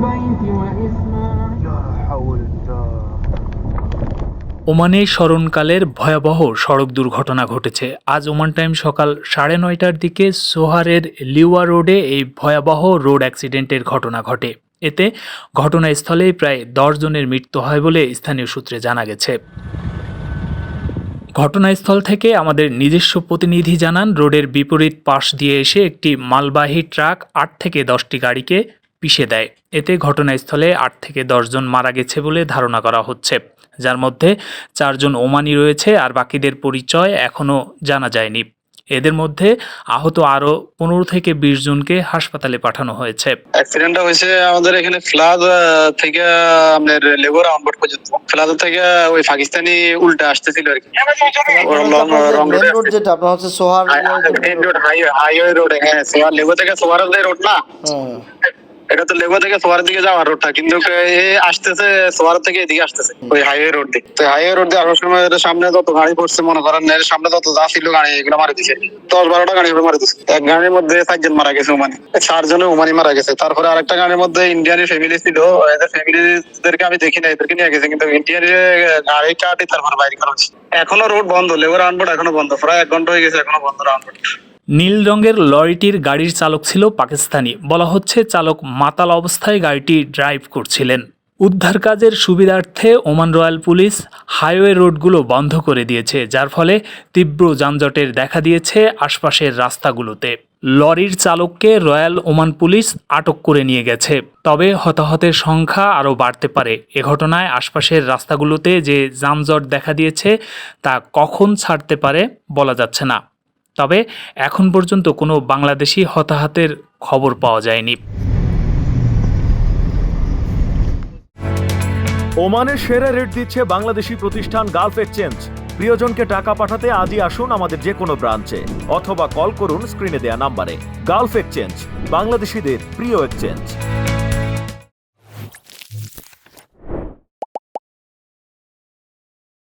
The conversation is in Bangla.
البيت وإسماعيل لا حول الله ওমানে স্মরণকালের ভয়াবহ সড়ক দুর্ঘটনা ঘটেছে আজ ওমান টাইম সকাল সাড়ে নয়টার দিকে সোহারের লিওয়া রোডে এই ভয়াবহ রোড অ্যাক্সিডেন্টের ঘটনা ঘটে এতে ঘটনাস্থলেই প্রায় দশ জনের মৃত্যু হয় বলে স্থানীয় সূত্রে জানা গেছে ঘটনাস্থল থেকে আমাদের নিজস্ব প্রতিনিধি জানান রোডের বিপরীত পাশ দিয়ে এসে একটি মালবাহী ট্রাক আট থেকে দশটি গাড়িকে পিষে দেয়। এতে ঘটনাস্থলে আট থেকে দশজন মারা গেছে বলে ধারণা করা হচ্ছে। যার মধ্যে চারজন ওমানি রয়েছে আর বাকিদের পরিচয় এখনও জানা যায়নি। এদের মধ্যে আহত আরও পনেরো থেকে বিশ জনকে হাসপাতালে পাঠানো হয়েছে। অ্যাক্সিডেন্টটা হয়েছে আমাদের এখানে ফ্লাদ থেকে আপনার লেগোর রাউন্ড পর্যন্ত। ফ্লাদ থেকে ওই পাকিস্তানি উল্টা আসতেছিল আর কি। ওরা লং রং রোড যেটা আপনার হচ্ছে সোহার হাইওয়ে রোড হ্যাঁ সোয়ার লেগো থেকে সোয়ার রোড না? হুম। এটা তো লেগো থেকে সোয়ার দিকে যাওয়ার রোডটা কিন্তু এ আসতেছে সোয়ার থেকে এদিকে আসতেছে ওই হাইওয়ে রোড দিয়ে। তো হাইওয়ে রোড দিয়ে আসার সময় সামনে যত গাড়ি পড়ছে মনে করেন এর সামনে যত যা ছিল গাড়ি এগুলো মারা দিছে। দশ বারোটা গাড়ি মারা দিছে। এক গাড়ির মধ্যে চারজন মারা গেছে ওমানি চারজনে ওমানি মারা গেছে। তারপরে আরেকটা গাড়ির মধ্যে ইন্ডিয়ানি ফ্যামিলি ছিল। এদের ফ্যামিলিদেরকে আমি দেখি না এদেরকে নিয়ে গেছে কিন্তু ইন্ডিয়ানি গাড়ি কাটি তারপর বাইরে করা হচ্ছে এখনও রোড বন্ধ লেগো রাউন্ড এখনও বন্ধ। প্রায় এক ঘণ্টা হয়ে গেছে এখনও বন্ধ রাউন্ড নীল রঙের লরিটির গাড়ির চালক ছিল পাকিস্তানি। বলা হচ্ছে চালক মাতাল অবস্থায় গাড়িটি ড্রাইভ করছিলেন। উদ্ধার কাজের সুবিধার্থে ওমান রয়্যাল পুলিশ হাইওয়ে রোডগুলো বন্ধ করে দিয়েছে, যার ফলে তীব্র যানজটের দেখা দিয়েছে আশপাশের রাস্তাগুলোতে। লরির চালককে রয়্যাল ওমান পুলিশ আটক করে নিয়ে গেছে। তবে হতাহতের সংখ্যা আরও বাড়তে পারে। এ ঘটনায় আশপাশের রাস্তাগুলোতে যে যানজট দেখা দিয়েছে, তা কখন ছাড়তে পারে বলা যাচ্ছে না। তবে এখন পর্যন্ত কোনো বাংলাদেশি হতাহতের খবর পাওয়া যায়নি। ওমানের সেরা রেট দিচ্ছে বাংলাদেশি প্রতিষ্ঠান গালফ এক্সচেঞ্জ। প্রিয়জনকে টাকা পাঠাতে আজই আসুন আমাদের যে কোনো ব্রাঞ্চে, অথবা কল করুন স্ক্রিনে দেয়া নাম্বারে। গালফ এক্সচেঞ্জ, বাংলাদেশিদের প্রিয় এক্সচেঞ্জ।